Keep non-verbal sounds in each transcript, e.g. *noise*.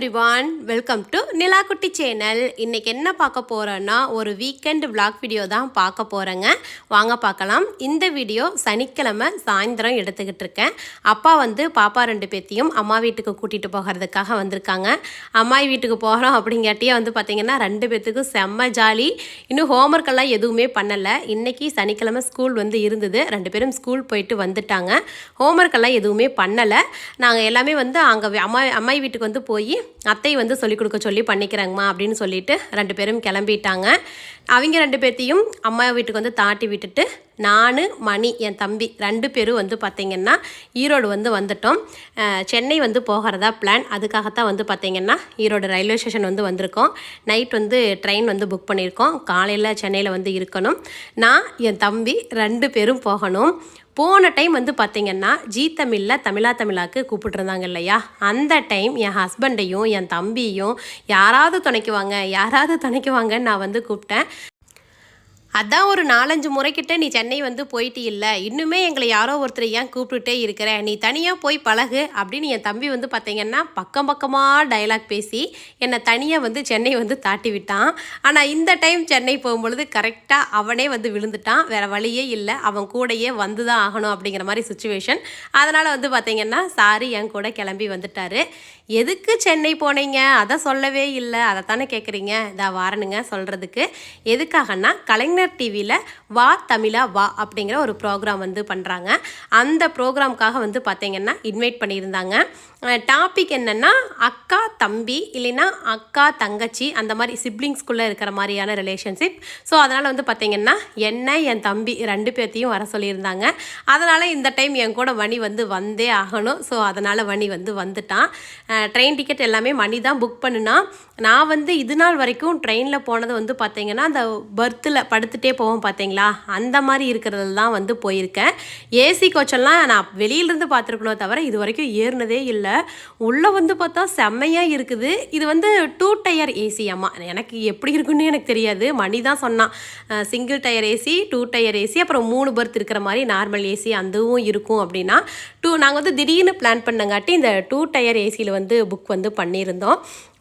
Everyone welcome to Nilakutti channel இன்றைக்கி என்ன பார்க்க போகிறோன்னா ஒரு வீக்கெண்ட் விளாக் வீடியோ தான் பார்க்க போகிறேங்க வாங்க பார்க்கலாம். இந்த வீடியோ சனிக்கிழமை சாயந்தரம் எடுத்துக்கிட்டு இருக்கேன். அப்பா வந்து பாப்பா ரெண்டு பேத்தையும் அம்மா வீட்டுக்கு கூட்டிகிட்டு போகிறதுக்காக வந்திருக்காங்க. அம்மா வீட்டுக்கு போகிறோம் அப்படிங்காட்டியே வந்து பார்த்திங்கன்னா ரெண்டு பேர்த்துக்கும் செம்ம ஜாலி. இன்னும் ஹோம்ஒர்க்கெல்லாம் எல்லாம் எதுவுமே பண்ணலை. இன்றைக்கி சனிக்கிழமை ஸ்கூல் வந்து இருந்தது. ரெண்டு பேரும் ஸ்கூல் போயிட்டு வந்துட்டாங்க. ஹோம்ஒர்க்கெல்லாம் எல்லாம் எதுவுமே பண்ணலை. நாங்கள் எல்லாமே வந்து அங்கே அம்மா அம்மாய் வீட்டுக்கு வந்து போய் அத்தை வந்து சொல்லிக் கொடுக்க சொல்லி பண்ணிக்கிறாங்கம்மா அப்படின்னு சொல்லிட்டு ரெண்டு பேரும் கிளம்பிட்டாங்க. அவங்க ரெண்டு பேர்த்தையும் அம்மா வீட்டுக்கு வந்து தாட்டி விட்டுட்டு நான் மணி என் தம்பி ரெண்டு பேரும் வந்து பார்த்திங்கன்னா ஈரோடு வந்து வந்துட்டோம். சென்னை வந்து போகிறதா பிளான் அதுக்காகத்தான் வந்து பார்த்திங்கன்னா ஈரோடு ரயில்வே ஸ்டேஷன் வந்து வந்திருக்கோம். நைட் வந்து ட்ரெயின் வந்து புக் பண்ணியிருக்கோம். காலையில் சென்னையில் வந்து இருக்கணும். நான் என் தம்பி ரெண்டு பேரும் போகணும். போன டைம் வந்து பார்த்தீங்கன்னா ஜீ தமிழில் தமிழா தமிழாக்கு கூப்பிட்ருந்தாங்க இல்லையா? அந்த டைம் என் ஹஸ்பண்டையும் என் தம்பியும் யாராவது துணைக்குவாங்க யாராவது துணைக்குவாங்கன்னு நான் வந்து கூப்பிட்டேன். அதான் ஒரு நாலஞ்சு முறைக்கிட்ட நீ சென்னை வந்து போயிட்டு இல்லை இன்னுமே எங்களை யாரோ ஒருத்தர் ஏன் கூப்பிட்டுட்டே இருக்கிற? நீ தனியாக போய் பழகு அப்படின்னு என் தம்பி வந்து பார்த்தீங்கன்னா பக்கம் பக்கமாக டயலாக் பேசி என்னை தனியாக வந்து சென்னை வந்து தாட்டி விட்டான். ஆனால் இந்த டைம் சென்னை போகும்பொழுது கரெக்டாக அவனே வந்து விழுந்துட்டான். வேறு வழியே இல்லை. அவன் கூடயே வந்து தான் ஆகணும் அப்படிங்கிற மாதிரி சுச்சுவேஷன் அதனால் வந்து பார்த்தீங்கன்னா சாரி என் கூட கிளம்பி வந்துட்டாரு. எதுக்கு சென்னை போனீங்க? அதை சொல்லவே இல்லை. அதை தானே கேட்குறீங்க இதா வாரனுங்க சொல்கிறதுக்கு எதுக்காகன்னா கலைஞர் டிவியில் வா தமிழா வா அப்படிங்கிற ஒரு ப்ரோக்ராம் வந்து பண்ணுறாங்க அந்த ப்ரோக்ராமுக்காக வந்து பார்த்தீங்கன்னா இன்வைட் பண்ணியிருந்தாங்க. டாபிக் என்னென்னா அக்கா தம்பி இல்லைன்னா அக்கா தங்கச்சி அந்த மாதிரி சிப்ளிங்ஸ்குள்ளே இருக்கிற மாதிரியான ரிலேஷன்ஷிப் ஸோ அதனால் வந்து பார்த்திங்கன்னா என்ன என் தம்பி ரெண்டு பேர்த்தையும் வர சொல்லியிருந்தாங்க. அதனால் இந்த டைம் என் கூட மணி வந்து வந்தே ஆகணும். ஸோ அதனால் மணி வந்து வந்துட்டான். ட்ரெயின் டிக்கெட் எல்லாமே மணி தான் புக் பண்ணுனா நான் வந்து இது நாள் வரைக்கும் ட்ரெயினில் போனது வந்து பார்த்தீங்கன்னா அந்த பர்த்தில் படுத்துகிட்டே போவோம் பார்த்தீங்களா அந்த மாதிரி இருக்கிறதுல தான் வந்து போயிருக்கேன். ஏசி கோச்செல்லாம் நான் வெளியிலேருந்து பார்த்துருக்கணும் தவிர இது வரைக்கும் ஏறினதே இல்லை. உள்ளே வந்து பார்த்தா செம்மையாக இருக்குது. இது வந்து டூ டயர் ஏசி அம்மா. எனக்கு எப்படி இருக்குன்னு எனக்கு தெரியாது. மணி தான் சொன்னான். Single tier AC two tier AC அப்புறம் மூணு பர்த் இருக்கிற மாதிரி நார்மல் ஏசி அதுவும் இருக்கும் அப்படின்னா டூ நாங்கள் வந்து திடீர்னு பிளான் பண்ணங்காட்டி இந்த டூ டயர் ஏசியில் வந்து புக் வந்து பண்ணியிருந்தோம்.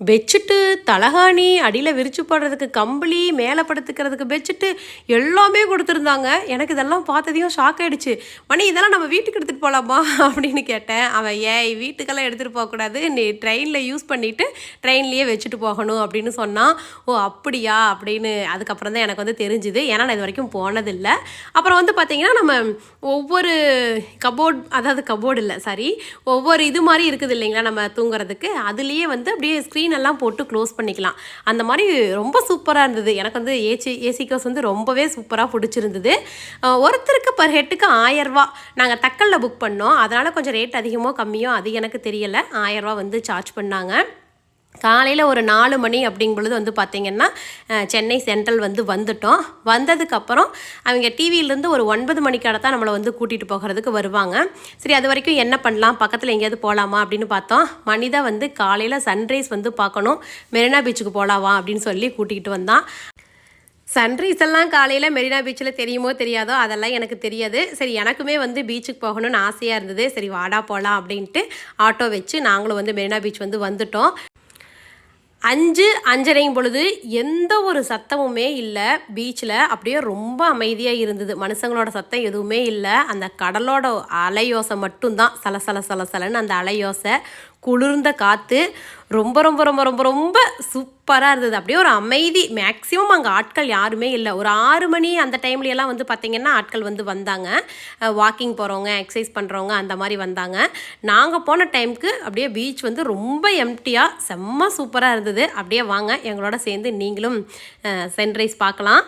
பெட்ஷீட்டு தலகாணி அடியில் விரிச்சு போடுறதுக்கு கம்பளி மேலே படுத்துக்கிறதுக்கு பெட்ஷீட்டு எல்லாமே கொடுத்துருந்தாங்க. எனக்கு இதெல்லாம் பார்த்ததையும் ஷாக் ஆகிடுச்சு மணி இதெல்லாம் நம்ம வீட்டுக்கு எடுத்துகிட்டு போகலாமா அப்படின்னு கேட்டேன். அவன் ஏய் வீட்டுக்கெல்லாம் எடுத்துகிட்டு போகக்கூடாது நீ ட்ரெயினில் யூஸ் பண்ணிவிட்டு ட்ரெயின்லேயே வச்சுட்டு போகணும் அப்படின்னு சொன்னான். ஓ அப்படியா? அப்படின்னு அதுக்கப்புறம் தான் எனக்கு வந்து தெரிஞ்சுது. ஏன்னா நான் இது வரைக்கும் போனதில்லை. அப்புறம் வந்து பார்த்திங்கன்னா நம்ம ஒவ்வொரு கபோர்ட் அதாவது கபோர்டு இல்லை சாரி ஒவ்வொரு இது மாதிரி இருக்குது இல்லைங்களா நம்ம தூங்குறதுக்கு? அதுலேயே வந்து அப்படியே ஸ்க்ரீன் எல்லாம் போட்டு க்ளோஸ் பண்ணிக்கலாம். அந்த மாதிரி ரொம்ப சூப்பராக இருந்தது. எனக்கு வந்து ஏசி ஏசி கோஸ் வந்து ரொம்பவே சூப்பராக பிடிச்சிருந்தது. ஒருத்தருக்கு பர் ஹெட்டுக்கு ஆயரூவா நாங்கள் தக்கலில் புக் பண்ணோம். அதனால் கொஞ்சம் ரேட் அதிகமோ கம்மியோ அது எனக்கு தெரியலை. ஆயரூவா வந்து சார்ஜ் பண்ணாங்க. காலையில் ஒரு நாலு மணி அப்படிங்கும் பொழுது வந்து பார்த்திங்கன்னா சென்னை சென்ட்ரல் வந்து வந்துட்டோம். வந்ததுக்கப்புறம் அவங்க டிவியிலேருந்து ஒரு ஒன்பது மணிக்காட தான் நம்மளை வந்து கூட்டிகிட்டு போகிறதுக்கு வருவாங்க. சரி அது வரைக்கும் என்ன பண்ணலாம்? பக்கத்தில் எங்கேயாவது போகலாமா அப்படின்னு பார்த்தோம். மனிதா வந்து காலையில் சன்ரைஸ் வந்து பார்க்கணும். மெரினா பீச்சுக்கு போகலாவா அப்படின்னு சொல்லி கூட்டிகிட்டு வந்தான். சன்ரைஸ் எல்லாம் காலையில் மெரினா பீச்சில் தெரியுமோ தெரியாதோ அதெல்லாம் எனக்கு தெரியாது. சரி எனக்குமே வந்து பீச்சுக்கு போகணும்னு ஆசையாக இருந்தது. சரி வாடா போகலாம் அப்படின்ட்டு ஆட்டோ வச்சு நாங்களும் வந்து மெரினா பீச் வந்து வந்துட்டோம். அஞ்சு அஞ்சரையும் பொழுது எந்த ஒரு சத்தமுமே இல்லை. பீச்சில் அப்படியே ரொம்ப அமைதியாக இருந்தது. மனுஷங்களோட சத்தம் எதுவுமே இல்லை. அந்த கடலோட அலையோசை மட்டும்தான். சலசல சலசலன்னு அந்த அலையோசை. குளிர்ந்த காற்று ரொம்ப ரொம்ப ரொம்ப ரொம்ப ரொம்ப சூப்பராக இருந்தது. அப்படியே ஒரு அமைதி. மேக்ஸிமம் அங்கே ஆட்கள் யாருமே இல்லை. ஒரு ஆறு மணி அந்த டைம்ல எல்லாம் வந்து பார்த்திங்கன்னா ஆட்கள் வந்து வந்தாங்க. வாக்கிங் போகிறவங்க எக்ஸசைஸ் பண்ணுறவங்க அந்த மாதிரி வந்தாங்க. நாங்கள் போன டைமுக்கு அப்படியே பீச் வந்து ரொம்ப எம்டியாக செம்ம சூப்பராக இருந்தது. அப்படியே வாங்க எங்களோட சேர்ந்து நீங்களும் சன்ரைஸ் பார்க்கலாம்.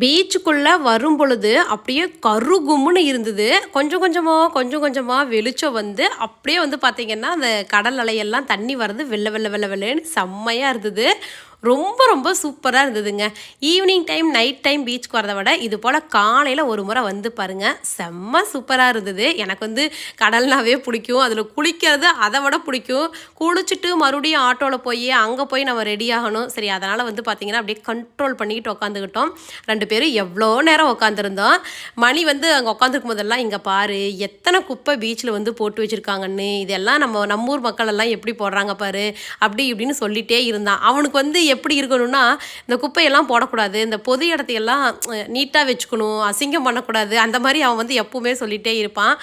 பீச்சுக்குள்ளே வரும் பொழுது அப்படியே கருகும்னு இருந்தது. கொஞ்சம் கொஞ்சமாக கொஞ்சம் கொஞ்சமாக வெளிச்சம் வந்து அப்படியே வந்து பார்த்திங்கன்னா அந்த கடல் அலையெல்லாம் தண்ணி வர்றது வெள்ளை வெள்ளை வெள்ளை வெள்ளைன்னு செம்மையாக இருந்தது. ரொம்ப ரொம்ப சூப்பராக இருந்ததுங்க. ஈவினிங் டைம் நைட் டைம் பீச்சுக்கு வரதை விட இது போல் காலையில் ஒரு முறை வந்து பாருங்கள் செம்ம சூப்பராக இருந்தது. எனக்கு வந்து கடல்னாவே பிடிக்கும். அதில் குளிக்கிறது அதை விட பிடிக்கும். குளிச்சுட்டு மறுபடியும் ஆட்டோவில் போய் அங்கே போய் நம்ம ரெடி ஆகணும். சரி அதனால் வந்து பார்த்திங்கன்னா அப்படியே கண்ட்ரோல் பண்ணிக்கிட்டு உட்காந்துக்கிட்டோம் ரெண்டு பேரும் எவ்வளோ நேரம் உட்காந்துருந்தோம் மணி வந்து அங்கே உட்காந்துருக்கும் போதெல்லாம் இங்கே பாரு எத்தனை குப்பை பீச்சில் வந்து போட்டு வச்சுருக்காங்கன்னு இதெல்லாம் நம்ம நம்மூர் மக்கள் எல்லாம் எப்படி போடுறாங்க பாரு அப்படி இப்படின்னு சொல்லிகிட்டே இருந்தான். அவனுக்கு வந்து எப்படி இருக்கணும்னா இந்த குப்பையெல்லாம் போடக்கூடாது இந்த பொது இடத்தையெல்லாம் நீட்டாக வச்சுக்கணும் அசிங்கம் பண்ணக்கூடாது அந்த மாதிரி அவன் வந்து எப்பவுமே சொல்லிகிட்டே இருப்பான்.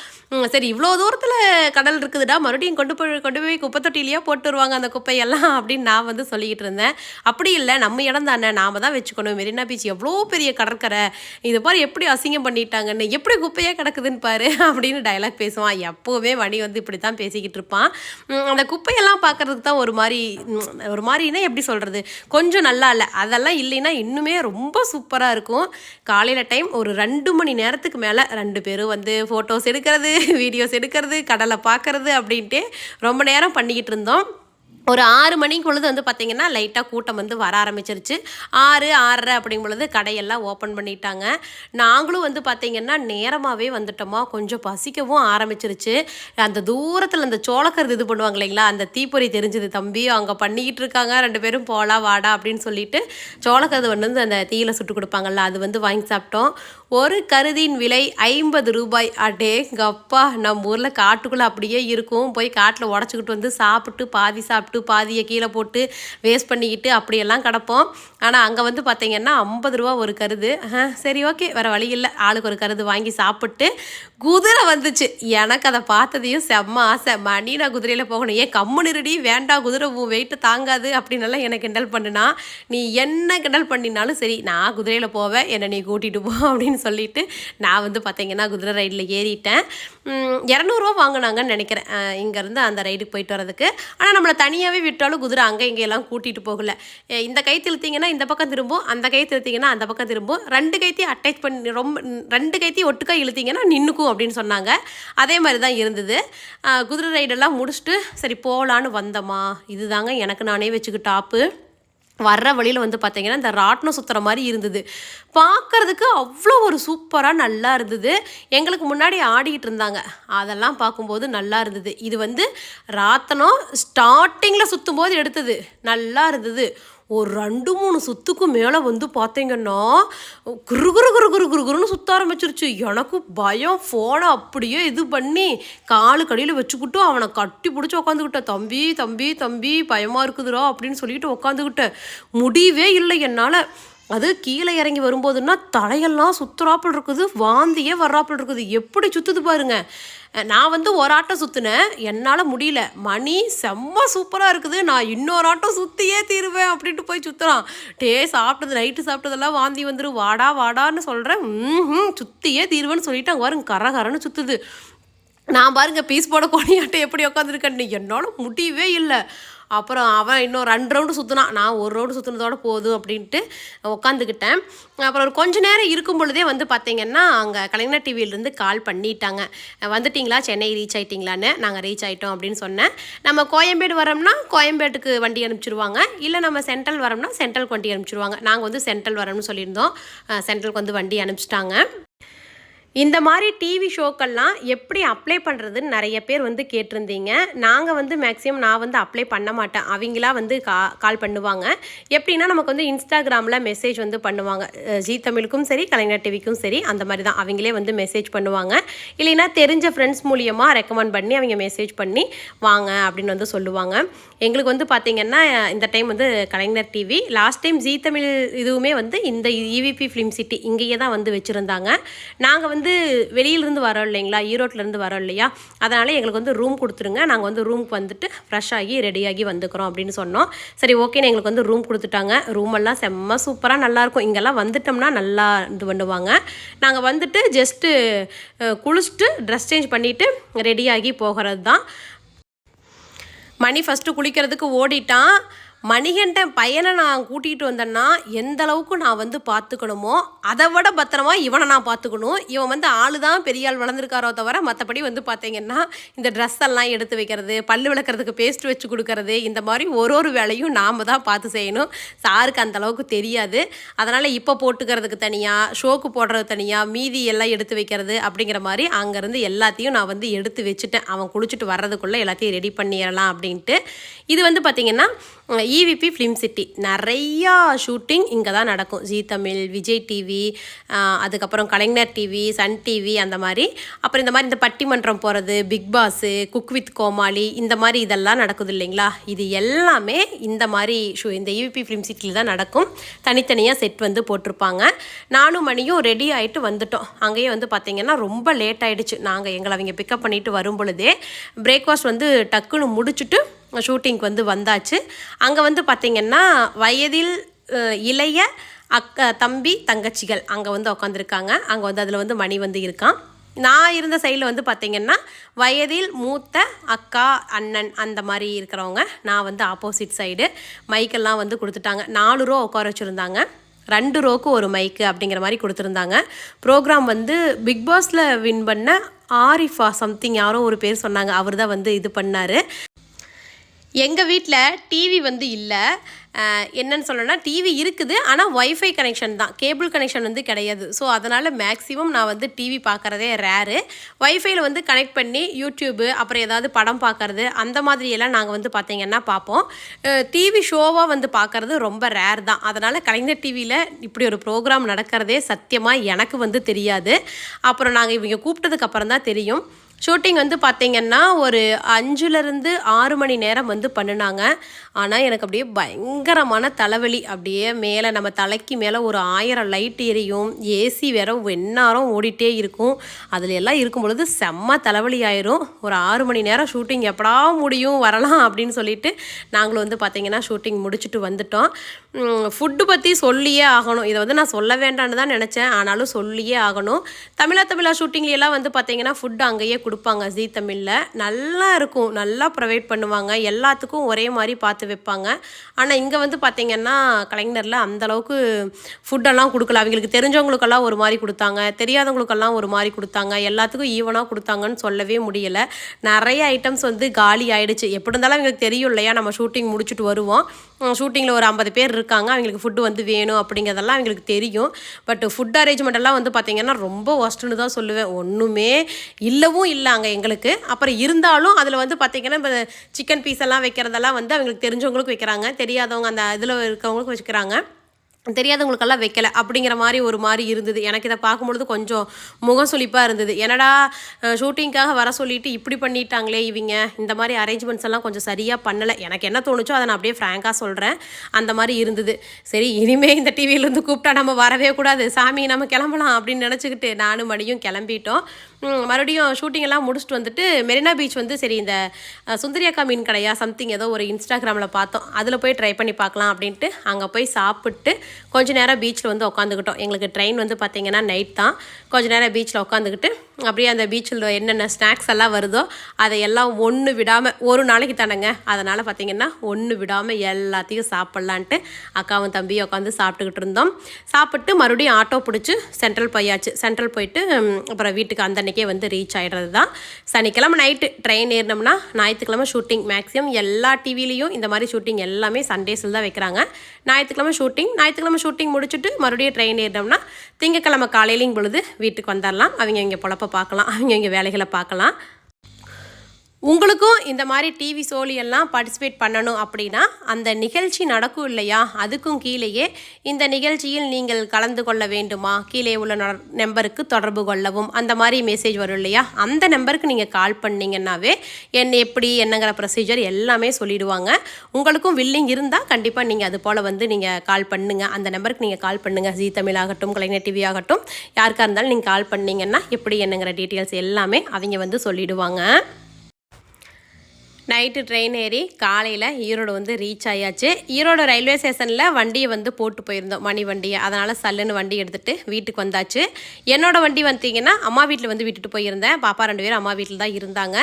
சரி இவ்வளோ தூரத்தில் கடல் இருக்குதுடா மறுபடியும் கொண்டு போய் கொண்டு போய் குப்பை தொட்டிலேயே போட்டு வருவாங்க அந்த குப்பையெல்லாம் *laughs* அப்படின்னு நான் வந்து சொல்லிக்கிட்டு இருந்தேன். அப்படி இல்லை நம்ம இடம் தானே நாம தான் வச்சுக்கணும். மெரினா பீச் எவ்வளோ பெரிய கடற்கரை. இது பாரு எப்படி அசிங்கம் பண்ணிட்டாங்கன்னு எப்படி குப்பையாக கிடக்குதுன்னு பாரு *laughs* அப்படின்னு டைலாக் பேசுவான். எப்போவுமே வணி வந்து இப்படி தான் பேசிக்கிட்டு இருப்பான். அந்த குப்பையெல்லாம் பார்க்கறதுக்கு தான் ஒரு மாதிரி ஒரு மாதிரினா எப்படி சொல்கிறது கொஞ்சம் நல்லா இல்லை. அதெல்லாம் இல்லைன்னா இன்னுமே ரொம்ப சூப்பராக இருக்கும். காலையில் டைம் ஒரு ரெண்டு மணி நேரத்துக்கு மேலே ரெண்டு பேரும் வந்து ஃபோட்டோஸ் எடுக்கிறது. *laughs* வீடியோஸ் எடுக்கிறது கடலை பார்க்கறது அப்படின்ட்டு ரொம்ப நேரம் பண்ணிக்கிட்டு இருந்தோம். ஒரு ஆறு மணிக்கு பொழுது வந்து பார்த்திங்கன்னா லைட்டாக கூட்டம் வந்து வர ஆரம்பிச்சிருச்சு. ஆறு ஆறரை அப்படிங்கும் பொழுது கடையெல்லாம் ஓப்பன் பண்ணிட்டாங்க. நாங்களும் வந்து பார்த்திங்கன்னா நேரமாகவே வந்துட்டோமா. கொஞ்சம் பசிக்கவும் ஆரம்பிச்சிருச்சு. அந்த தூரத்தில் அந்த சோளக்கருது இது பண்ணுவாங்க இல்லைங்களா? அந்த தீப்பொறி தெரிஞ்சது தம்பி அவங்க பண்ணிக்கிட்டு இருக்காங்க. ரெண்டு பேரும் போகலாம் வாடா அப்படின்னு சொல்லிட்டு சோளக்கருது வந்து அந்த தீயில சுட்டு கொடுப்பாங்கல்ல அது வந்து வாங்கி சாப்பிட்டோம். ஒரு கருதின் விலை ஐம்பது ரூபாய். அடே கப்பா நம்ம ஊரில் காட்டுக்குள்ளே அப்படியே இருக்கும். போய் காட்டில் உடச்சிக்கிட்டு வந்து சாப்பிட்டு பாதி சாப்பிட்டு பாதியை கீழே போட்டு வேஸ்ட் பண்ணிக்கிட்டு அப்படியெல்லாம் கிடப்போம். ஆனால் அங்கே வந்து பார்த்தீங்கன்னா ஐம்பது ரூபா ஒரு கருது. சரி ஓகே வேறு வழி இல்லை. ஆளுக்கு ஒரு கருது வாங்கி சாப்பிட்டு குதிரை வந்துச்சு. எனக்கு அதை பார்த்ததையும் செம்ம ஆசை. மணி நான் குதிரையில் போகணும். ஏன் கம்மு கம்முனிருடி வேண்டாம் குதிரை உன் வெயிட்டு தாங்காது அப்படின்னெல்லாம் எனக்கு கிண்டல் பண்ணுனா நீ என்ன கிண்டல் பண்ணினாலும் சரி நான் குதிரையில் போவேன் என்னை நீ கூட்டிகிட்டு போ அப்படின்னு சொல்லிட்டு நான் வந்து பார்த்தீங்கன்னா குதிரை ரைடில் ஏறிட்டேன். இரநூறுவா வாங்கினாங்கன்னு நினைக்கிறேன். இங்கேருந்து அந்த ரைடுக்கு போயிட்டு வரதுக்கு ஆனால் நம்மளை தனியாகவே விட்டாலும் குதிரை அங்கே இங்கேயெல்லாம் கூட்டிகிட்டு போகல. இந்த கை இழுத்தீங்கன்னா இந்த பக்கம் திரும்பும் அந்த கை திருத்திங்கன்னா அந்த பக்கம் திரும்பும். ரெண்டு கைத்தையும் அட்டாச் பண்ணி ரொம்ப ரெண்டு கைத்தையும் ஒட்டுக்கா இழுத்திங்கன்னா நின்றுக்கும் அப்படின்னு சொன்னாங்க. அதே மாதிரி தான் இருந்தது குதிரை ரைடெல்லாம் முடிச்சுட்டு சரி போகலான்னு வந்தோமா இதுதாங்க எனக்கு நானே வச்சுக்கிட்ட டாப்பு. வர்ற வழியில் வந்து பார்த்தீங்கன்னா இந்த ராட்டினம் சுற்றுற மாதிரி இருந்தது. பார்க்கறதுக்கு அவ்வளோ ஒரு சூப்பராக நல்லா இருந்தது. எங்களுக்கு முன்னாடி ஆடிக்கிட்டு இருந்தாங்க. அதெல்லாம் பார்க்கும்போது நல்லா இருந்தது. இது வந்து ராத்தனம் ஸ்டார்டிங்கில் சுற்றும் போது எடுத்தது. நல்லா இருந்தது. ஒரு ரெண்டு மூணு சுத்துக்கு மேலே வந்து பார்த்தீங்கன்னா குரு குரு குரு குரு குரு குருன்னு சுத்த ஆரம்பிச்சிருச்சு. எனக்கு பயம் ஃபோனை அப்படியே இது பண்ணி காலு கடியில் வச்சுக்கிட்டு அவனை கட்டி பிடிச்சி உட்காந்துக்கிட்டேன் தம்பி தம்பி தம்பி பயமாக இருக்குதுடா அப்படின்னு சொல்லிட்டு உட்காந்துக்கிட்டேன் முடியவே இல்லை என்னால். அது கீழே இறங்கி வரும்போதுன்னா தலையெல்லாம் சுத்துறாப்புல இருக்குது வாந்தியே வர்றாப்புல இருக்குது எப்படி சுற்றுது பாருங்க. நான் வந்து ஒரு ஆட்டம் சுற்றுனேன் என்னால் முடியல. மணி செம்ம சூப்பராக இருக்குது. நான் இன்னொரு ஆட்டம் சுற்றியே தீருவேன் அப்படின்ட்டு போய் சுற்றுறான் டே சாப்பிட்டது நைட்டு சாப்பிட்டதெல்லாம் வாந்தி வந்துடும் வாடா வாடான்னு சொல்கிறேன் ம் சுற்றியே தீருவேன்னு சொல்லிட்டு அங்கே வரும் கரகரன்னு சுற்றுது நான் பாருங்க பீஸ் போட கோணியாட்டம் எப்படி உட்காந்துருக்கேன்னு என்னால் முடியவே இல்லை. அப்புறம் அவன் இன்னும் ரெண்டு ரவுண்டு சுற்றினான் நான் ஒரு ரவுண்டு சுற்றினதோட போதும் அப்படின்ட்டு உட்காந்துக்கிட்டேன் அப்புறம் ஒரு கொஞ்ச நேரம் இருக்கும் பொழுதே வந்து பார்த்தீங்கன்னா அங்கே கலைஞர் டிவியிலேருந்து கால் பண்ணிட்டாங்க. வந்துட்டிங்களா? சென்னை ரீச் ஆகிட்டிங்களான்னு நாங்கள் ரீச் ஆகிட்டோம் அப்படின்னு சொன்னேன். நம்ம கோயம்பேடு வரோம்னா கோயம்பேட்டுக்கு வண்டி அனுப்பிச்சிருவாங்க. இல்லை நம்ம சென்ட்ரல் வரோம்னா சென்ட்ரலுக்கு வண்டி அனுப்பிச்சிருவாங்க. நாங்கள் வந்து சென்ட்ரல் வரோம்னு சொல்லியிருந்தோம். சென்ட்ரலுக்கு வந்து வண்டி அனுப்பிச்சிட்டாங்க. இந்த மாதிரி டிவி ஷோக்கள்லாம் எப்படி அப்ளை பண்ணுறதுன்னு நிறைய பேர் வந்து கேட்டிருந்தீங்க. நாங்கள் வந்து மேக்ஸிமம் நான் வந்து அப்ளை பண்ண மாட்டேன். அவங்களா வந்து கா கால் பண்ணுவாங்க. எப்படின்னா நமக்கு வந்து இன்ஸ்டாகிராமில் மெசேஜ் வந்து பண்ணுவாங்க. ஜி ஜீ தமிழுக்கும் சரி கலைஞர் டிவிக்கும் சரி அந்த மாதிரி தான். அவங்களே வந்து மெசேஜ் பண்ணுவாங்க. இல்லைன்னா தெரிஞ்ச ஃப்ரெண்ட்ஸ் மூலியமாக ரெக்கமெண்ட் பண்ணி அவங்க மெசேஜ் பண்ணி வாங்க அப்படின்னு வந்து சொல்லுவாங்க. எங்களுக்கு வந்து பார்த்திங்கன்னா இந்த டைம் வந்து Kalaignar TV last time Zee Tamil இதுவுமே வந்து இந்த இவிபி ஃபிலிம் சிட்டி இங்கேயே தான் வந்து வச்சுருந்தாங்க. நாங்கள் வந்து வந்து வெளியிலேருந்து வரோம் இல்லைங்களா? ஈரோட்டிலேருந்து வரோம் இல்லையா? அதனால் எங்களுக்கு வந்து ரூம் கொடுத்துருங்க. நாங்கள் வந்து ரூமுக்கு வந்துட்டு ஃப்ரெஷ் ஆகி ரெடியாகி வந்துக்கிறோம் அப்படின்னு சொன்னோம். சரி ஓகேன்னு எங்களுக்கு வந்து ரூம் கொடுத்துட்டாங்க. ரூம் எல்லாம் செம்ம சூப்பராக நல்லாயிருக்கும் இங்கெல்லாம் வந்துட்டோம்னா நல்லா இது பண்ணுவாங்க. நாங்கள் வந்துட்டு ஜஸ்ட்டு குளிச்சுட்டு ட்ரெஸ் சேஞ்ச் பண்ணிவிட்டு ரெடியாகி போகிறது தான் மணி ஃபஸ்ட்டு குளிக்கிறதுக்கு ஓடிட்டான். மணிகண்டன் பையனை நான் கூட்டிகிட்டு வந்தேன்னா எந்த அளவுக்கு நான் வந்து பார்த்துக்கணுமோ அதை விட பத்திரமா இவனை நான் பார்த்துக்கணும். இவன் வந்து ஆளு தான் பெரிய ஆள் வளர்ந்துருக்காரோ தவிர மற்றபடி வந்து பார்த்தீங்கன்னா இந்த ட்ரெஸ் எல்லாம் எடுத்து வைக்கிறது பல்லு விளக்குறதுக்கு பேஸ்ட் வச்சு கொடுக்கறது இந்த மாதிரி ஒரு ஒரு வேலையும் நாம் தான் பார்த்து செய்யணும். சாருக்கு அந்த அளவுக்கு தெரியாது. அதனால் இப்போ போட்டுக்கிறதுக்கு தனியாக ஷோக்கு போடுறது தனியாக மீதி எல்லாம் எடுத்து வைக்கிறது அப்படிங்கிற மாதிரி அங்கேருந்து எல்லாத்தையும் நான் வந்து எடுத்து வச்சுட்டேன். அவன் குளிச்சுட்டு வர்றதுக்குள்ளே எல்லாத்தையும் ரெடி பண்ணிடலாம் அப்படின்ட்டு. இது வந்து பார்த்திங்கன்னா இவிபி ஃபிலிம் சிட்டி நிறையா ஷூட்டிங் இங்கே தான் நடக்கும். ஜீ தமிழ் விஜய் டிவி அதுக்கப்புறம் கலைஞர் டிவி சன் டிவி அந்த மாதிரி. அப்புறம் இந்த மாதிரி இந்த பட்டிமன்றம் போகிறது big boss cook with Comali இந்த மாதிரி இதெல்லாம் நடக்குது இல்லைங்களா? இது எல்லாமே இந்த மாதிரி ஷூ இந்த இவிபி ஃபிலிம் சிட்டியில் தான் நடக்கும். தனித்தனியாக செட் வந்து போட்டிருப்பாங்க. நானும் மணியும் ரெடி ஆகிட்டு வந்துட்டோம். அங்கேயே வந்து பார்த்திங்கன்னா ரொம்ப லேட் ஆகிடுச்சு நாங்கள் எங்களை அவங்க பிக்கப் பண்ணிட்டு வரும் பொழுதே பிரேக்ஃபாஸ்ட் வந்து டக்குன்னு முடிச்சுட்டு ஷூட்டிங்க்கு வந்து வந்தாச்சு. அங்கே வந்து பார்த்திங்கன்னா வயதில் இளைய அக்கா தம்பி தங்கச்சிகள் அங்கே வந்து உட்காந்துருக்காங்க அங்கே வந்து அதில் வந்து மணி வந்து இருக்கான். நான் இருந்த சைடில் வந்து பார்த்திங்கன்னா வயதில் மூத்த அக்கா அண்ணன் அந்த மாதிரி இருக்கிறவங்க. நான் வந்து ஆப்போசிட் சைடு மைக்கெல்லாம் வந்து கொடுத்துட்டாங்க. நாலு ரூபா உட்கார வச்சுருந்தாங்க. ரெண்டு ரோக்கு ஒரு மைக்கு அப்படிங்கிற மாதிரி கொடுத்துருந்தாங்க. ப்ரோக்ராம் வந்து பிக் பாஸில் வின் பண்ண ஆரிஃபா சம்திங் யாரோ ஒரு பேர் சொன்னாங்க. அவர் தான் வந்து இது பண்ணார். எங்கள் வீட்டில் டிவி வந்து இல்லை. என்னன்னு சொல்லணும்னா டிவி இருக்குது ஆனால் ஒய்ஃபை கனெக்ஷன் தான். கேபிள் கனெக்ஷன் வந்து கிடையாது. ஸோ அதனால் மேக்ஸிமம் நான் வந்து டிவி பார்க்குறதே ரேரு ஒய்ஃபைல வந்து கனெக்ட் பண்ணி யூடியூபு அப்புறம் ஏதாவது படம் பார்க்கறது அந்த மாதிரியெல்லாம் நாங்கள் வந்து பார்த்திங்கன்னா பார்ப்போம் டிவி ஷோவாக வந்து பார்க்குறது ரொம்ப ரேர் தான். அதனால் கலைஞர் டிவியில் இப்படி ஒரு ப்ரோக்ராம் நடக்கிறதே சத்தியமாக எனக்கு வந்து தெரியாது. அப்புறம் நாங்கள் இவங்க கூப்பிட்டதுக்கு அப்புறம் தான் தெரியும். ஷூட்டிங் வந்து பார்த்தீங்கன்னா ஒரு அஞ்சுலேருந்து ஆறு மணி நேரம் வந்து பண்ணினாங்க. ஆனால் எனக்கு அப்படியே பயங்கரமான தலைவலி. அப்படியே மேலே நம்ம தலைக்கு மேலே ஒரு ஆயிரம் லைட் எரியும். ஏசி வேற வெந்நேரம் ஓடிட்டே இருக்கும். அதில் எல்லாம் இருக்கும் பொழுது செம்ம தலைவலி ஆயிரும். ஒரு ஆறு மணி நேரம் ஷூட்டிங் எப்படா முடியும் வரலாம் அப்படின்னு சொல்லிட்டு நாங்களும் வந்து பார்த்தீங்கன்னா ஷூட்டிங் முடிச்சுட்டு வந்துட்டோம். ஃபுட்டு பற்றி சொல்லியே ஆகணும். இதை வந்து நான் சொல்ல வேண்டாம்னு தான் நினச்சேன். ஆனாலும் சொல்லியே ஆகணும். தமிழா தமிழா ஷூட்டிங்லாம் வந்து பார்த்தீங்கன்னா ஃபுட்டு அங்கேயே கொடுப்பாங்க. ஜீ தமிழில். நல்லா இருக்கும். நல்லா ப்ரொவைட் பண்ணுவாங்க. எல்லாத்துக்கும் ஒரே மாதிரி பார்த்து வைப்பாங்க. ஆனால் இங்கே வந்து பார்த்திங்கன்னா கலைஞரில் அந்த அளவுக்கு ஃபுட்டெல்லாம் கொடுக்கல. அவங்களுக்கு தெரிஞ்சவங்களுக்கெல்லாம் ஒரு மாதிரி கொடுத்தாங்க. தெரியாதவங்களுக்கெல்லாம் ஒரு மாதிரி கொடுத்தாங்க. எல்லாத்துக்கும் ஈவனாக கொடுத்தாங்கன்னு சொல்லவே முடியல. நிறைய ஐட்டம்ஸ் வந்து காலி ஆயிடுச்சு. எப்படி இருந்தாலும் அவங்களுக்கு தெரியும் இல்லையா? நம்ம ஷூட்டிங் முடிச்சுட்டு வருவோம். ஷூட்டிங்கில் ஒரு ஐம்பது பேர் இருக்காங்க. அவங்களுக்கு ஃபுட்டு வந்து வேணும் அப்படிங்கிறதெல்லாம் அவங்களுக்கு தெரியும். பட் ஃபுட் அரேஞ்ச்மெண்ட் எல்லாம் வந்து பார்த்திங்கன்னா ரொம்ப ஒஸ்ட்டுன்னு தான் சொல்லுவேன். ஒன்றுமே இல்லவும் இல்லை அங்கே எங்களுக்கு. அப்புறம் இருந்தாலும் அதில் வந்து பார்த்திங்கன்னா இப்போ சிக்கன் பீஸ் எல்லாம் வைக்கிறதெல்லாம் வந்து அவங்களுக்கு தெரிஞ்சவங்களுக்கு வைக்கிறாங்க தெரியாதவங்க அந்த இதில் இருக்கவங்களுக்கு வச்சுக்கிறாங்க. தெரியாதவங்களுக்கெல்லாம் வைக்கல அப்படிங்கிற மாதிரி ஒரு மாதிரி இருந்தது. எனக்கு இதை பார்க்கும்பொழுது கொஞ்சம் முகம் சுழிப்பாக இருந்தது. என்னடா ஷூட்டிங்க்காக வர சொல்லிட்டு இப்படி பண்ணிட்டாங்களே இவங்க. இந்த மாதிரி அரேஞ்ச்மெண்ட்ஸ் எல்லாம் கொஞ்சம் சரியாக பண்ணலை. எனக்கு என்ன தோணுச்சோ அதை நான் அப்படியே ஃப்ராங்காக சொல்கிறேன் அந்த மாதிரி இருந்தது. சரி இனிமேல் இந்த டிவியிலேருந்து கூப்பிட்டா நம்ம வரவே கூடாது. சாமி நம்ம கிளம்பலாம் அப்படின்னு நினச்சிக்கிட்டு நானும் மணியும் கிளம்பிட்டோம். மறுபடியும் ஷூட்டிங் எல்லாம் முடிச்சுட்டு வந்துட்டு மெரினா பீச் வந்து சரி இந்த சுந்தரியாக்கா மீன் கடையா சம்திங் ஏதோ ஒரு இன்ஸ்டாகிராமில் பார்த்தோம். அதில் போய் ட்ரை பண்ணி பார்க்கலாம் அப்படின்ட்டு அங்கே போய் சாப்பிட்டு கொஞ்ச நேரம் பீச்சில் வந்து உட்காந்துக்கிட்டோம் எங்களுக்கு ட்ரெயின் வந்து பார்த்திங்கன்னா நைட் தான். கொஞ்ச நேரம் பீச்சில் உட்காந்துக்கிட்டு அப்படியே அந்த பீச்சில் என்னென்ன ஸ்நாக்ஸ் எல்லாம் வருதோ அதை எல்லாம் ஒன்று விடாமல் ஒரு நாளைக்கு தானேங்க. அதனால் பார்த்திங்கன்னா ஒன்று விடாமல் எல்லாத்தையும் சாப்பிட்லான்ட்டு அக்காவும் தம்பியும் உட்காந்து சாப்பிட்டுக்கிட்டு இருந்தோம். சாப்பிட்டு மறுபடியும் ஆட்டோ பிடிச்சி சென்ட்ரல் போயாச்சு. சென்ட்ரல் போயிட்டு அப்புறம் வீட்டுக்கு அந்த அன்றைக்கே வந்து ரீச் ஆகிடுறது தான் சனிக்கிழமை நைட்டு ட்ரெயின் ஏறினோம்னா ஞாயிற்றுக்கிழமை ஷூட்டிங் மேக்ஸிமம் எல்லா டிவிலையும் இந்த மாதிரி ஷூட்டிங் எல்லாமே சண்டேஸில் தான் வைக்கிறாங்க. ஞாயிற்றுக்கிழமை ஷூட்டிங் ஞாயிற்றுக்கிழமை ஷூட்டிங் முடிச்சுட்டு மறுபடியும் ட்ரெயின் ஏறினோம்னா திங்கக்கிழமை காலையிலையும் பொழுது வீட்டுக்கு வந்துடலாம் அவங்க இங்கே பொழப்ப பார்க்கலாம். அவங்க இங்கே வேலைகளை பார்க்கலாம். உங்களுக்கும் இந்த மாதிரி டிவி சோழியெல்லாம் பார்ட்டிசிபேட் பண்ணணும் அப்படின்னா அந்த நிகழ்ச்சி நடக்கும் இல்லையா? அதுக்கும் கீழேயே இந்த நிகழ்ச்சியில் நீங்கள் கலந்து கொள்ள வேண்டுமா? கீழே உள்ள நம்பருக்கு தொடர்பு கொள்ளவும் அந்த மாதிரி மெசேஜ் வரும் இல்லையா? அந்த நம்பருக்கு நீங்கள் கால் பண்ணீங்கன்னாவே என்ன எப்படி என்னங்கிற ப்ரொசீஜர் எல்லாமே சொல்லிடுவாங்க. உங்களுக்கும் வில்லிங் இருந்தால் கண்டிப்பாக நீங்கள் அது போல் வந்து நீங்கள் கால் பண்ணுங்கள் அந்த நம்பருக்கு நீங்கள் கால் பண்ணுங்கள் ஜி தமிழ் ஆகட்டும் கலைஞர் டிவி ஆகட்டும். யாருக்காக இருந்தாலும் நீங்கள் கால் பண்ணிங்கன்னா எப்படி என்னங்கிற டீட்டெயில்ஸ் எல்லாமே அவங்க வந்து சொல்லிடுவாங்க. நைட்டு ட்ரெயின் ஏறி காலையில் ஈரோடு வந்து ரீச் ஆயாச்சு. ஈரோடு ரயில்வே ஸ்டேஷனில் வண்டியை வந்து போட்டு போயிருந்தோம். மணி வண்டியை. அதனால் சல்லுன்னு வண்டி எடுத்துகிட்டு வீட்டுக்கு வந்தாச்சு. என்னோட வண்டி வந்தீங்கன்னா அம்மா வீட்டில் வந்து விட்டுட்டு போயிருந்தேன். பாப்பா ரெண்டு பேரும் அம்மா வீட்டில் தான் இருந்தாங்க.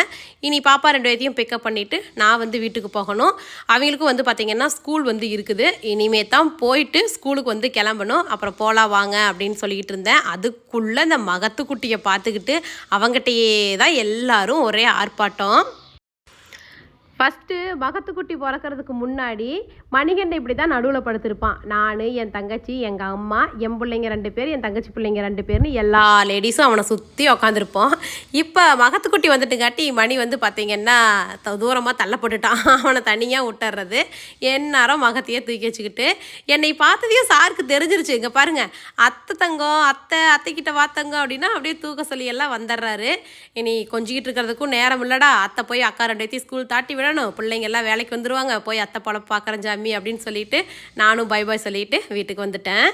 இனி பாப்பா ரெண்டு பேர்த்தையும் பிக்கப் பண்ணிவிட்டு நான் வந்து வீட்டுக்கு போகணும். அவங்களுக்கும் வந்து பார்த்திங்கன்னா ஸ்கூல் வந்து இருக்குது. இனிமே தான் போயிட்டு ஸ்கூலுக்கு வந்து கிளம்பணும். அப்புறம் போகலாம் வாங்க அப்படின்னு சொல்லிக்கிட்டு இருந்தேன். அதுக்குள்ளே இந்த மகத்துக்குட்டியை பார்த்துக்கிட்டு அவங்ககிட்டயே தான் எல்லாரும் ஒரே ஆர்ப்பாட்டம். ஃபஸ்ட்டு மகத்துக்குட்டி பிறக்கறதுக்கு முன்னாடி மணிகண்டை இப்படி தான் நடுவில் படுத்திருப்பான். நான் என் தங்கச்சி எங்கள் அம்மா என் பிள்ளைங்க ரெண்டு பேர் என் தங்கச்சி பிள்ளைங்க ரெண்டு பேர்னு எல்லா லேடிஸும் அவனை சுற்றி உக்காந்துருப்போம். இப்போ மகத்துக்குட்டி வந்துட்டுங்காட்டி மணி வந்து பார்த்தீங்கன்னா தூரமாக தள்ளப்பட்டுட்டான். *laughs* அவனை தனியாக விட்டுறது. எந்நேரம் மகத்தையே தூக்கி வச்சுக்கிட்டு என்னை பார்த்ததையும் சாருக்கு தெரிஞ்சிருச்சு. இங்கே பாருங்கள் அத்தை தங்கம் அத்தை அத்தைக்கிட்ட வாத்தங்க அப்படின்னா அப்படியே தூக்க சொல்லி எல்லாம் வந்துடுறாரு. இனி கொஞ்சிக்கிட்டு இருக்கிறதுக்கும் நேரம் இல்லைடா. அத்தை போய் அக்கா ரெண்டு ஸ்கூல் தாட்டி விட பிள்ளைங்க எல்லாம் வேலைக்கு வந்துடுவாங்க போய் அத்தை பழம் பார்க்குறேன் ஜாமி அப்படின்னு சொல்லிட்டு நானும் பை பாய் சொல்லிட்டு வீட்டுக்கு வந்துட்டேன்.